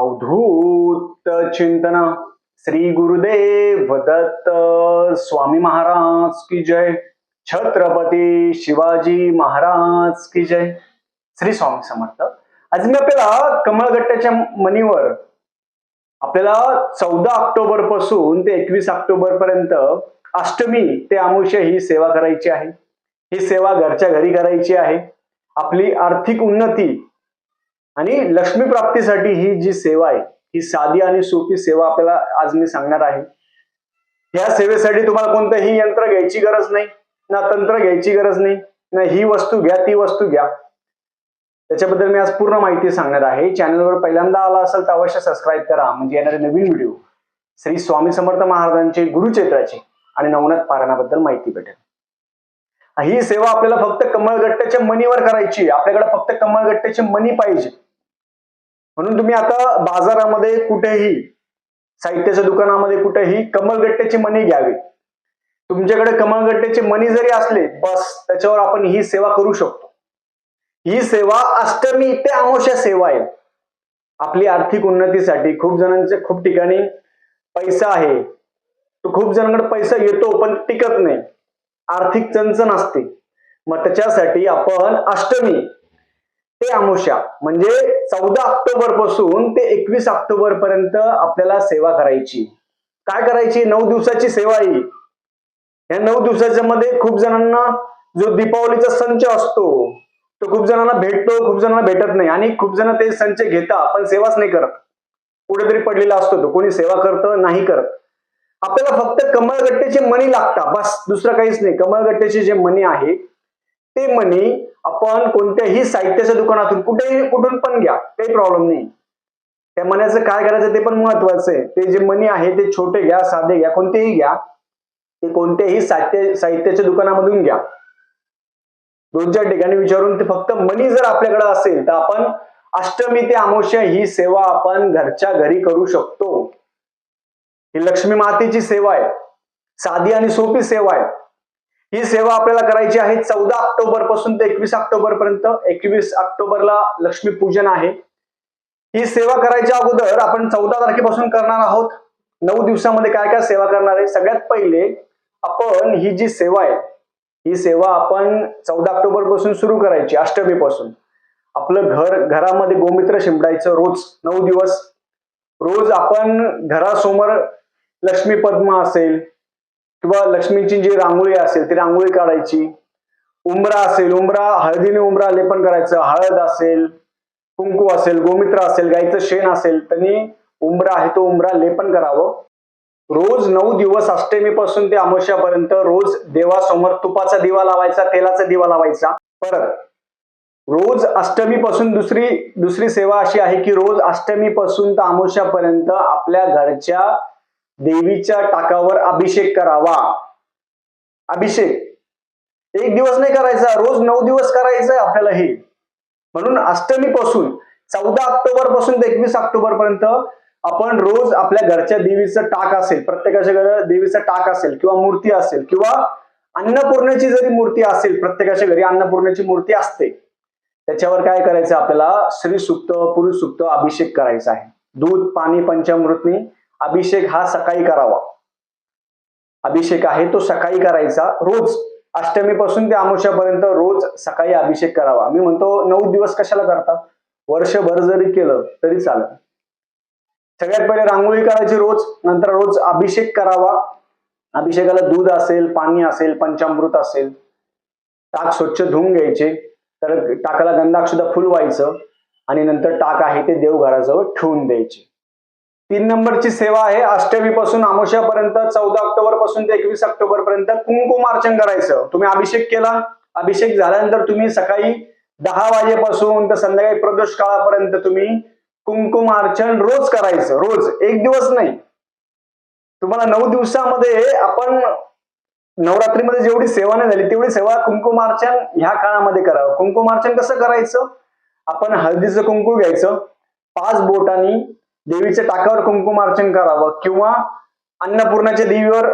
अवधूत चिंतन. श्री गुरुदेव दत्त स्वामी महाराज की जय. छत्रपती शिवाजी महाराज की जय. श्री स्वामी समर्थ. आज मी आपल्याला कमळगट्ट्याच्या मनीवर आपल्याला चौदा ऑक्टोबरपासून ते एकवीस ऑक्टोबर पर्यंत अष्टमी ते अमावस्या ही सेवा करायची आहे. ही सेवा घरच्या घरी करायची आहे. आपली आर्थिक उन्नती आणि लक्ष्मी प्राप्तीसाठी ही जी सेवा आहे ही साधी आणि सोपी सेवा आपल्याला आज मी सांगणार आहे. या सेवेसाठी तुम्हाला कोणतंही यंत्र घ्यायची गरज नाही ना तंत्र घ्यायची गरज नाही ना ही वस्तू घ्या ती वस्तू घ्या. त्याच्याबद्दल मी आज पूर्ण माहिती सांगणार आहे. चॅनलवर पहिल्यांदा आला असेल तर अवश्य सबस्क्राईब करा. म्हणजे येणारे नवीन व्हिडिओ श्री स्वामी समर्थ महाराजांचे गुरुचैत्राचे आणि नवनाथ पारायणाबद्दल माहिती भेटेल. ही सेवा आपल्याला फक्त कमळगट्ट्याच्या मनीवर करायची आपल्याकडे फक्त कमळगट्ट्याची मनी पाहिजे. म्हणून तुम्ही आता बाजारामध्ये कुठेही साहित्याच्या दुकानामध्ये कुठेही कमळगट्ट्याची मनी घ्यावी. तुमच्याकडे कमळगट्ट्याची मनी जरी असले बस त्याच्यावर आपण ही सेवा करू शकतो. ही सेवा अष्टमी ते अमावस्या सेवा आहे. आपली आर्थिक उन्नतीसाठी खूप जणांचे खूप ठिकाणी पैसा आहे. तो खूप जणांकडे पैसा येतो पण टिकत नाही. आर्थिक चणचण असते. मग त्याच्यासाठी आपण अष्टमी ते अमुष्या म्हणजे चौदा ऑक्टोबरपासून ते एकवीस ऑक्टोबर पर्यंत आपल्याला सेवा करायची. काय करायची? नऊ दिवसाची सेवा ही या नऊ दिवसाच्या मध्ये खूप जणांना जो दीपावलीचा संच असतो तो खूप जणांना भेटतो खूप जणांना भेटत नाही. आणि खूप जण ते संच घेता पण सेवाच नाही करत. कुठेतरी पडलेला असतो तो. कोणी सेवा करतं नाही करत. आपल्याला फक्त कमळगट्ट्याचे मणी लागतात. बस दुसरं काहीच नाही. कमळगट्ट्याचे जे मणी आहे ते मणी आपण कोणत्याही साहित्याच्या दुकानातून कुठेही कुठून पण घ्या. काही प्रॉब्लेम नाही. त्या मण्याचं काय करायचं ते पण महत्वाचं आहे. ते जे मणी आहे ते छोटे घ्या साधे घ्या कोणतेही घ्या. ते कोणत्याही साहित्य साहित्याच्या दुकानामधून घ्या. दोन चार ठिकाणी विचारून ते फक्त मनी जर आपल्याकडे असेल तर आपण अष्टमी ते अमावस्या ही सेवा आपण घरच्या घरी करू शकतो. ही लक्ष्मी मातेची सेवा आहे. साधी आणि सोपी सेवा आहे. ही सेवा आपल्याला करायची आहे चौदा ऑक्टोबरपासून ते एकवीस ऑक्टोबर पर्यंत. एकवीस ऑक्टोबरला लक्ष्मी पूजन आहे. ही सेवा करायच्या अगोदर आपण चौदा तारखेपासून करणार आहोत. नऊ दिवसामध्ये काय काय सेवा करणार आहे? सगळ्यात पहिले आपण ही जी सेवा आहे ही सेवा आपण चौदा ऑक्टोबरपासून सुरू करायची अष्टमी पासून आपलं घर घरामध्ये गोमित्र शिंपडायचं रोज नऊ दिवस. रोज आपण घरासमोर लक्ष्मी पद्मा असेल किंवा लक्ष्मीची जी रांगोळी असेल ती रांगोळी काढायची. उंबरा असेल उंबरा हळदीने उंबरा लेपन करायचं. हळद असेल कुंकू असेल गोमित्र असेल गाईचं शेण असेल त्यांनी उंबरा आहे तो उंबरा लेपन करावं. रोज नऊ दिवस अष्टमी पासून ते अमावश्यापर्यंत रोज देवासमोर तुपाचा दिवा लावायचा तेलाचा दिवा लावायचा. परत रोज अष्टमी पासून दुसरी दुसरी सेवा अशी आहे की रोज अष्टमी पासून तर अमावस्यापर्यंत आपल्या घरच्या देवीच्या टाकावर अभिषेक करावा. अभिषेक. एक दिवस नाही करायचा रोज नऊ दिवस करायचं आपल्याला हे. म्हणून अष्टमी पासून चौदा ऑक्टोबरपासून ते एकवीस ऑक्टोबर पर्यंत आपण रोज आपल्या घरच्या देवीचं टाक असेल प्रत्येकाच्या घरी देवीचं टाक असेल किंवा मूर्ती असेल किंवा अन्नपूर्णेची जरी मूर्ती असेल प्रत्येकाच्या घरी अन्नपूर्णेची मूर्ती असते. त्याच्यावर काय करायचं? आपल्याला श्री सुक्त पुरुष सुक्त अभिषेक करायचा आहे. दूध पाणी पंचामृतने अभिषेक हा सकाळी करावा. अभिषेक आहे तो सकाळी करायचा. रोज अष्टमी पासून ते अमुष्यापर्यंत रोज सकाळी अभिषेक करावा. मी म्हणतो नऊ दिवस कशाला करता? वर्षभर जरी केलं तरी चालेल. सगळ्यात पहिले रांगोळी करायची रोज नंतर रोज अभिषेक करावा. अभिषेकाला दूध असेल पाणी असेल पंचामृत असेल. ताक स्वच्छ धुवून घ्यायचे. तर टाकाला गंधाक्षुद्धा फुल व्हायचं आणि नंतर टाक आहे ते देवघराजवळ ठेवून द्यायचे. तीन नंबरची सेवा आहे अष्टमी पासून अमावस्यापर्यंत चौदा ऑक्टोबरपासून ते एकवीस ऑक्टोबर पर्यंत कुंकुमार्चन करायचं. तुम्ही अभिषेक केला अभिषेक झाल्यानंतर तुम्ही सकाळी दहा वाजेपासून तर संध्याकाळी प्रदोष काळापर्यंत तुम्ही कुंकुमार्चन रोज करायचं. रोज एक दिवस नाही. तुम्हाला नऊ दिवसामध्ये आपण नवरात्रीमध्ये जेवढी सेवा नाही झाली तेवढी सेवा कुंकुमार्चन ह्या काळामध्ये करावं. कुंकुमार्चन कसं करायचं? आपण हळदीचं कुंकू घ्यायचं पाच बोटांनी देवीच्या टाकावर कुंकुमार्चन करावं किंवा अन्नपूर्णाच्या देवीवर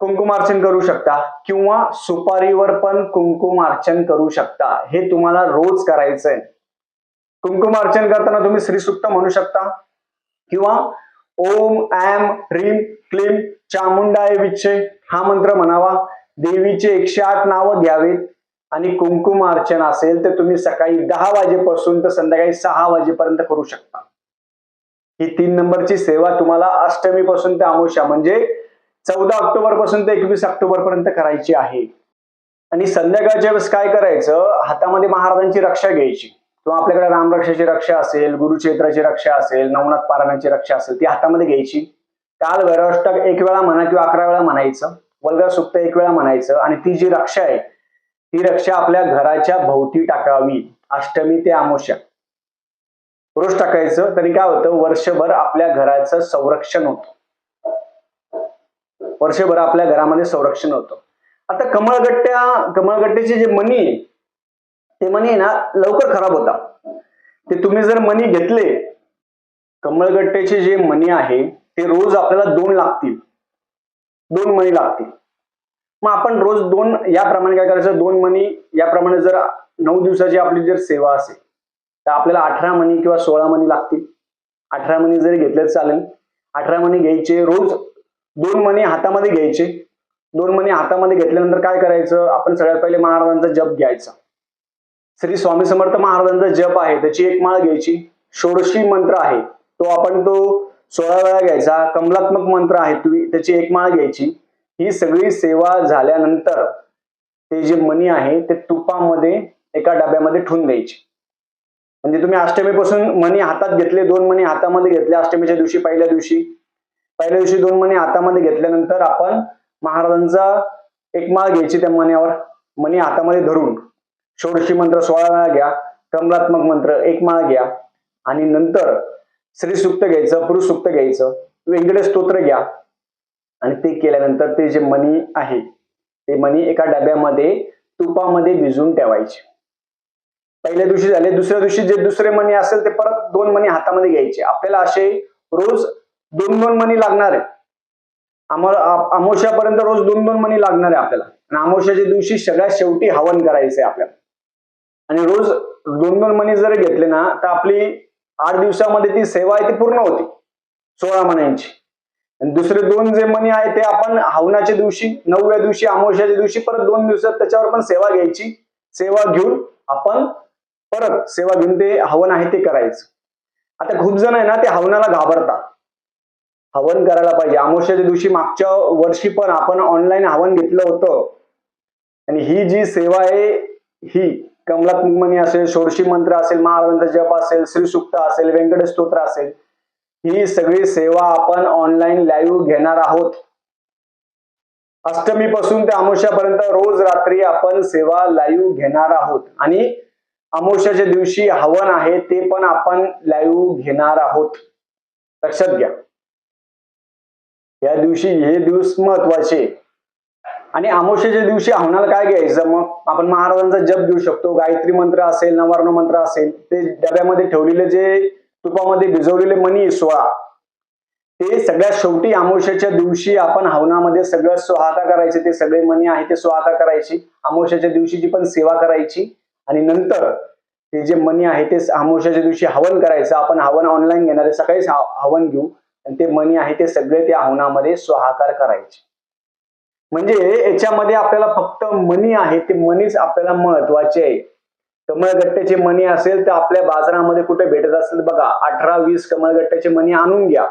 कुंकुमार्चन करू शकता किंवा सुपारीवर पण कुंकुमार्चन करू शकता. हे तुम्हाला रोज करायचंय. कुंकुमार्चन करताना तुम्ही श्रीसुक्त म्हणू शकता किंवा ओम ऍम ह्रीम क्लीम चामुंडाय विच्छे हा मंत्र म्हणावा. देवीचे एकशे आठ नावं घ्यावीत आणि कुंकुम अर्चना असेल तर तुम्ही सकाळी दहा वाजेपासून तर संध्याकाळी सहा वाजेपर्यंत करू शकता. ही तीन नंबरची सेवा तुम्हाला अष्टमी पासून ते अमावस्या म्हणजे चौदा ऑक्टोबरपासून ते एकवीस ऑक्टोबर पर्यंत करायची आहे. आणि संध्याकाळच्या वेळेस काय करायचं? हातामध्ये महाराजांची रक्षा घ्यायची. किंवा आपल्याकडे रामरक्षाची रक्षा असेल गुरुक्षेत्राची रक्षा असेल नवनाथ पारायणाची रक्षा असेल ती हातामध्ये घ्यायची. काल वैराष्टक एक वेळा म्हणा किंवा अकरा वेळा म्हणायचं. वल्गा सुप्त एक वेळा म्हणायचं. आणि ती जी रक्षा आहे ती रक्षा आपल्या घराच्या भोवती टाकावी. अष्टमी ते अमावस्या रोज टाकायचं तरी काय होतं? वर्षभर आपल्या घराचं संरक्षण होतं. वर्षभर आपल्या घरामध्ये संरक्षण होतं. आता कमळगट्ट्या कमळगट्ट्याचे जे मणी आहे, ते मणी आहे ना लवकर खराब होता. ते तुम्ही जर मणी घेतले कमळगट्ट्याचे जे मणी आहे ते रोज आपल्याला दोन लागतील. दोन मणी लागतील. मग आपण रोज दोन याप्रमाणे काय करायचं? दोन मणी याप्रमाणे जर नऊ दिवसाची आपली जर सेवा असेल तर आपल्याला अठरा मणी किंवा सोळा मणी लागतील. अठरा मणी जरी घेतले चालेल अठरा मणी घ्यायचे रोज दोन मणी हातामध्ये घ्यायचे. दोन मणी हातामध्ये घेतल्यानंतर काय करायचं? आपण सगळ्यात पहिले महाराजांचा जप घ्यायचा. श्री स्वामी समर्थ महाराजांचा जप आहे त्याची एक माळ घ्यायची. षोडशी मंत्र आहे तो आपण तो सोळा वेळा घ्यायचा. कमलात्मक मंत्र आहे तुम्ही त्याची एक माळ घ्यायची. ही सगळी सेवा झाल्यानंतर ते जे मणी आहे ते तुपामध्ये एका डब्यामध्ये ठेवून द्यायची. म्हणजे तुम्ही अष्टमीपासून मणी हातात घेतले दोन मणी हातामध्ये घेतले अष्टमीच्या दिवशी पहिल्या दिवशी. पहिल्या दिवशी दोन मणी हातामध्ये घेतल्यानंतर आपण महाराजांचा एक माळ घ्यायची त्या मण्यावर मणी हातामध्ये धरून. षोडशी मंत्र सोळा वेळा घ्या कमलात्मक मंत्र एक माळ घ्या आणि नंतर श्री सुक्त घ्यायचं पुरुष सुक्त घ्यायचं व्यंकटेश स्तोत्र घ्या. आणि ते केल्यानंतर ते जे मणी आहे ते मणी एका डब्यामध्ये तुपामध्ये भिजवून ठेवायचे. पहिल्या दिवशी झाले दुसऱ्या दिवशी जे दुसरे मणी असेल ते परत दोन मणी हातामध्ये घ्यायचे. आपल्याला असे रोज दोन दोन मणी लागणार आहे. आम्हाला अमावस्यापर्यंत रोज दोन दोन मणी लागणार आहे आपल्याला. आणि अमावस्याच्या दिवशी सगळ्यात शेवटी हवन करायचंय आपल्याला. आणि रोज दोन दोन मणी जर घेतले ना तर आपली आठ दिवसामध्ये ती सेवा आहे ती पूर्ण होती. सोळा मण्यांची. आणि दुसरे दोन जे मणी आहे ते आपण हवनाच्या दिवशी नवव्या दिवशी अमावश्याच्या दिवशी परत दोन दिवसात त्याच्यावर पण सेवा घ्यायची. सेवा घेऊन आपण परत सेवा घेऊन ते हवन आहे ते करायचं. आता खूप जण आहे ना ते हवनाला घाबरतात. हवन करायला पाहिजे. अमावश्याच्या दिवशी मागच्या वर्षी पण आपण ऑनलाईन हवन घेतलं होतं. आणि ही जी सेवा आहे ही कमलात्मक असेल षोडशी मंत्र असेल महाराजांचा जप असेल श्री सुक्त असेल व्यंकट स्तोत्र असेल ही सगळी सेवा आपण ऑनलाईन लाईव्ह घेणार आहोत. अष्टमी पासून ते अमावस्यापर्यंत रोज रात्री आपण सेवा लाईव्ह घेणार आहोत. आणि अमावस्याच्या दिवशी हवन आहे ते पण आपण लाईव्ह घेणार आहोत. लक्षात घ्या. या दिवशी हे दिवस महत्त्वाचे. आणि अमावस्याच्या दिवशी हवनाला काय घ्यायचं मग? आपण महाराजांचा जप घेऊ शकतो गायत्री मंत्र असेल नवर्ण मंत्र असेल ते डब्यामध्ये ठेवलेले जे तुपामध्ये भिजवलेले मनी सोळा ते सगळ्यात शेवटी अमावस्याच्या दिवशी आपण हवनामध्ये सगळं सुहाका करायचे ते सगळे मणी आहे ते सुहाका करायची अमावस्याच्या दिवशीची पण सेवा करायची आणि नंतर ते जे मनी आहे ते अमावस्याच्या दिवशी हवन करायचं. आपण हवन ऑनलाईन घेणारे सकाळीच हवन घेऊ आणि ते मनी आहे ते सगळे त्या हवनामध्ये स्वाहाकार करायचे. म्हणजे याच्यामध्ये आपल्याला फक्त मनी आहे. ते मनीच आपल्याला महत्त्वाचे आहे. कमळगट्ट्याचे मणी असेल तर आपल्या बाजारामध्ये कुठे भेटत असेल बघा अठरा वीस कमळगट्ट्याचे मणी आणून घ्या.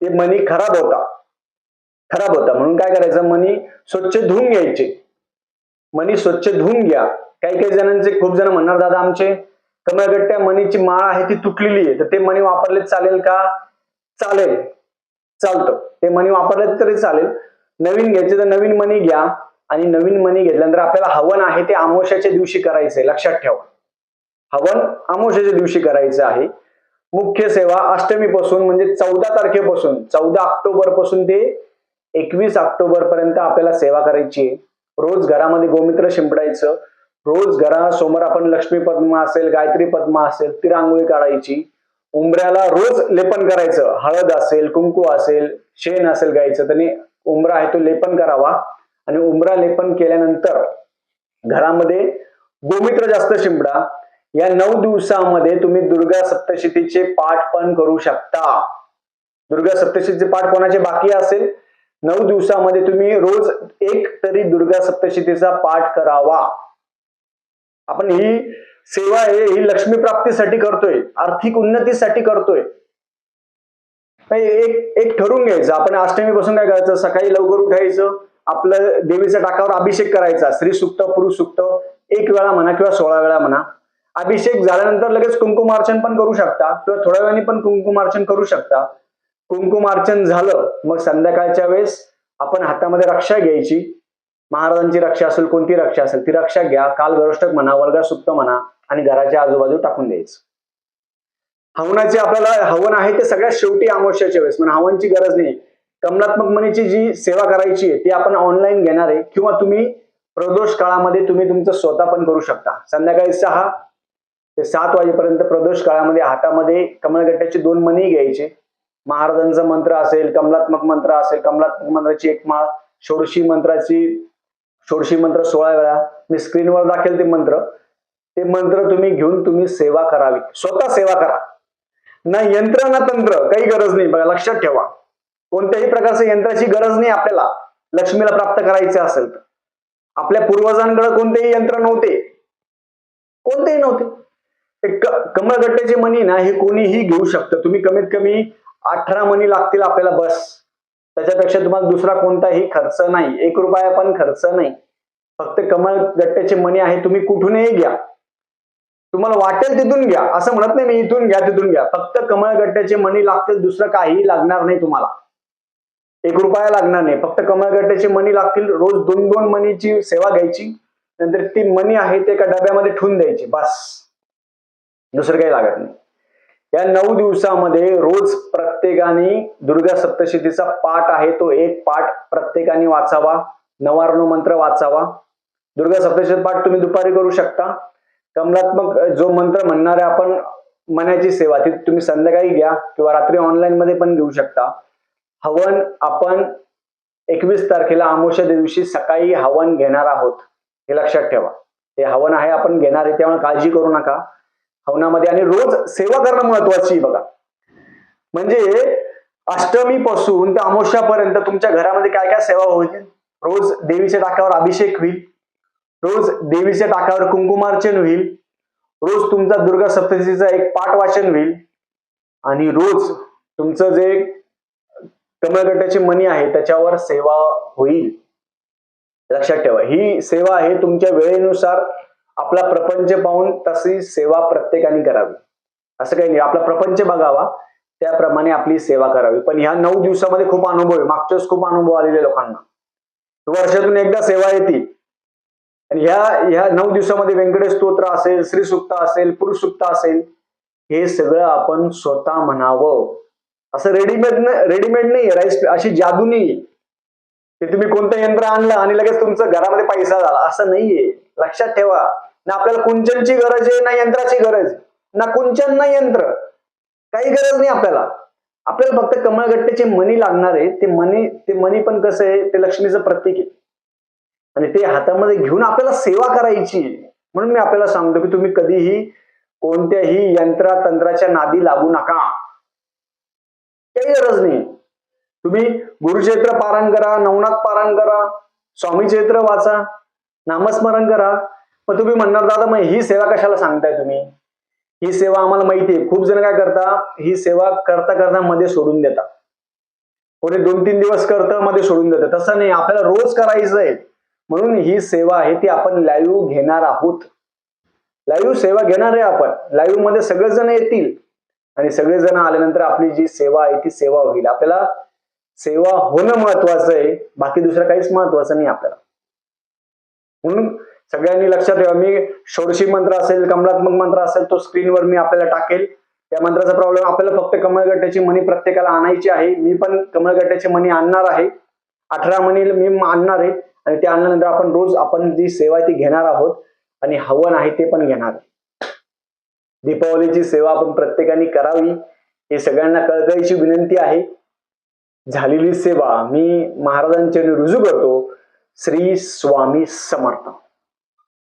ते मणी खराब होता. खराब होता. म्हणून काय करायचं? मणी स्वच्छ धुवून घ्यायचे. मणी स्वच्छ धुवून घ्या. काही काही जणांचे खूप जण म्हणणार दादा आमचे कमळगट्ट्या मणीची माळ आहे ती तुटलेली आहे. तर ते मणी वापरले चालेल का? चालेल. चालतं. ते मणी वापरले तरी चालेल. नवीन घ्यायचे तर नवीन मनी घ्या. आणि नवीन मनी घेतल्यानंतर आपल्याला हवन आहे ते आमोशाच्या दिवशी करायचंय. लक्षात ठेवा. हवन आमोशाच्या दिवशी करायचं आहे. मुख्य सेवा अष्टमी पासून म्हणजे चौदा तारखेपासून चौदा ऑक्टोबरपासून ते एकवीस ऑक्टोबर पर्यंत आपल्याला सेवा करायची आहे. रोज घरामध्ये गोमित्र शिंपडायचं. रोज घरासमोर आपण लक्ष्मी पद्मा असेल गायत्री पद्मा असेल ती रांगोळी काढायची. उंबऱ्याला रोज लेपन करायचं. हळद असेल कुंकू असेल शेण असेल गायचं त्याने उंबरा आहे तो लेपन करावा. आणि उंबरा लेपन केल्यानंतर घरामध्ये गोमित्र जास्त शिंपडा. या नऊ दिवसामध्ये तुम्ही दुर्गा सप्तशतीचे पाठ पण करू शकता. दुर्गा सप्तशतीचे पाठ कोणाचे बाकी असेल? नऊ दिवसामध्ये तुम्ही रोज एक तरी दुर्गा सप्तशतीचा पाठ करावा. आपण ही सेवा आहे ही लक्ष्मी प्राप्तीसाठी करतोय आर्थिक उन्नतीसाठी करतोय. नाही, एक एक ठरवून घ्यायचं आपण अष्टमी पासून काय करायचं? सकाळी लवकर उठायचं आपलं देवीच्या टाकावर अभिषेक करायचा स्त्री सुक्त पुरुष सुक्त एक वेळा म्हणा किंवा सोळा वेळा म्हणा. अभिषेक झाल्यानंतर लगेच कुंकुमार्चन पण करू शकता किंवा थोड्या वेळाने पण कुंकुमार्चन करू शकता. कुंकुमार्चन झालं मग संध्याकाळच्या वेळेस आपण हातामध्ये रक्षा घ्यायची महाराजांची रक्षा असेल कोणती रक्षा असेल ती रक्षा घ्या. काल गरोष्टक म्हणा वर्ग सुप्त म्हणा आणि घराच्या आजूबाजू टाकून द्यायचं. हवनाचे आपल्याला हवन आहे ते सगळ्यात शेवटी अमावस्याच्या वेळेस. म्हणजे हवनची गरज नाही. कमलात्मक मनीची जी सेवा करायची आहे ती आपण ऑनलाईन घेणार आहे. किंवा तुम्ही प्रदोष काळामध्ये तुम्ही तुमचं स्वतः पण करू शकता. संध्याकाळी सहा ते सात वाजेपर्यंत प्रदोष काळामध्ये हातामध्ये कमलगट्ट्याचे दोन मणी घ्यायचे. महाराजांचा मंत्र असेल कमलात्मक मंत्र असेल कमलात्मक मंत्राची एक माळ षोडशी मंत्राची षोडशी मंत्र सोळा वेळा. मी स्क्रीनवर दाखेल ते मंत्र. ते मंत्र तुम्ही घेऊन तुम्ही सेवा करावी. स्वतः सेवा करा. ना यंत्र ना तंत्र काही गरज नाही. बघा लक्षात ठेवा. कोणत्याही प्रकारच्या यंत्राची गरज नाही आपल्याला. लक्ष्मीला प्राप्त करायचे असेल तर. आपल्या पूर्वजांकडे कोणतेही यंत्र नव्हते. कोणतेही नव्हते. ते कमळगट्ट्याचे मणी ना हे कोणीही घेऊ शकतं. तुम्ही कमीत कमी अठरा मणी लागतील आपल्याला बस. त्याच्यापेक्षा तुम्हाला दुसरा कोणताही खर्च नाही. एक रुपया पण खर्च नाही. फक्त कमळ गट्ट्याचे मणी आहे तुम्ही कुठूनही घ्या. तुम्हाला वाटेल तिथून घ्या. असं म्हणत नाही मी इथून घ्या तिथून घ्या. फक्त कमळ गट्ट्याचे मणी लागतील दुसरं काहीही लागणार नाही तुम्हाला. एक रुपया लागणार नाही. फक्त कमळ गट्ट्याचे मणी लागतील रोज दोन दोन मनीची सेवा घ्यायची. नंतर ती मणी आहे ते एका डब्यामध्ये ठेवून द्यायची. बस. दुसरं काही लागत नाही. या नऊ दिवसामध्ये रोज प्रत्येकाने दुर्गा सप्तशतीचा पाठ आहे तो एक पाठ प्रत्येकाने वाचावा. नवारणू मंत्र वाचावा. दुर्गा सप्तशती पाठ तुम्ही दुपारी करू शकता. कमलात्मक जो मंत्र म्हणणारे आपण मनाची सेवा ती तुम्ही संध्याकाळी घ्या किंवा रात्री ऑनलाईन मध्ये पण घेऊ शकता. हवन आपण एकवीस तारखेला अमावस्या दिवशी सकाळी हवन घेणार आहोत. हे लक्षात ठेवा. ते हवन आहे आपण घेणार आहे त्यामुळे काळजी करू नका. हवनामध्ये. आणि रोज सेवा करणं महत्वाची बघा. म्हणजे अष्टमी पासून ते अमावस्यापर्यंत तुमच्या घरामध्ये काय काय सेवा होईल? रोज देवीच्या टाकावर अभिषेक होईल. रोज देवीच्या टाकावर कुंकुमार्चन होईल. रोज तुमचा दुर्गा सप्तशीचा एक पाठ वाचन होईल. आणि रोज तुमचं जे कमळगटाची मनी आहे त्याच्यावर सेवा होईल. लक्षात ठेवा. ही सेवा आहे तुमच्या वेळेनुसार आपला प्रपंच पाहून तशी सेवा प्रत्येकाने करावी. असं काही नाही. आपला प्रपंच बघावा. त्याप्रमाणे आपली सेवा करावी. पण ह्या नऊ दिवसामध्ये खूप अनुभव आहे. मागच्याच खूप अनुभव आलेले लोकांना. वर्षातून एकदा सेवा येते. आणि ह्या ह्या नऊ दिवसामध्ये व्यंकटेश स्तोत्र असेल श्री सुक्त असेल पुरुष सुक्त असेल हे सगळं आपण स्वतः म्हणावं. असं रेडीमेड रेडीमेड नाही राईस अशी जादू नाही की तुम्ही कोणतं यंत्र आणलं आणि लगेच तुमचं घरामध्ये पैसा झाला. असं नाहीये लक्षात ठेवा. ना आपल्याला कुंचनची गरज आहे ना यंत्राची गरज. ना कुंचन ना यंत्र. काही गरज नाही आपल्याला. आपल्याला फक्त कमळगट्ट्याचे मनी लागणार आहे. ते मनी ते मनी पण कसं आहे ते लक्ष्मीचं प्रतीक आहे. आणि ते हातामध्ये घेऊन आपल्याला सेवा करायची म्हणून मी आपल्याला सांगतो की तुम्ही कधीही कोणत्याही यंत्रा तंत्राच्या नादी लागू नका. काही गरज नाही. तुम्ही गुरुचैत्र पारायण करा नवनाथ पारायण करा स्वामी चैत्र वाचा नामस्मरण करा. मग तुम्ही म्हणणार दादा मग ही सेवा कशाला सांगताय तुम्ही? ही सेवा आम्हाला माहिती आहे खूप जण काय करता ही सेवा करता करता मध्ये सोडून देता कोणी दोन तीन दिवस करतं मध्ये सोडून देतं तसं नाही आपल्याला रोज करायचं आहे म्हणून ही सेवा आहे ती आपण लाईव्ह घेणार आहोत. लाईव्ह सेवा घेणार आहे आपण. लाईव्हमध्ये सगळेजण येतील. आणि सगळेजण आल्यानंतर आपली जी सेवा आहे ती सेवा होईल. आपल्याला सेवा होणं महत्वाचं आहे. बाकी दुसरं काहीच महत्वाचं नाही आपल्याला. म्हणून सगळ्यांनी लक्षात ठेवा. मी षोडशी मंत्र असेल कमलात्मक मंत्र असेल तो स्क्रीनवर मी आपल्याला टाकेल. त्या मंत्राचा प्रॉब्लेम आपल्याला फक्त कमळगट्ट्याची मणी प्रत्येकाला आणायची आहे. मी पण कमळगट्ट्याची मणी आणणार आहे. अठरा मणी मी आणणार आहे. आणि ते आणल्यानंतर आपण रोज आपण जी सेवा आहे ती घेणार आहोत. आणि हवन आहे ते पण घेणार आहे. दीपावलीची सेवा आपण प्रत्येकाने करावी. हे सगळ्यांना कळकळीची विनंती आहे. झालेली सेवा मी महाराजांच्या रुजू करतो. श्री स्वामी समर्थ.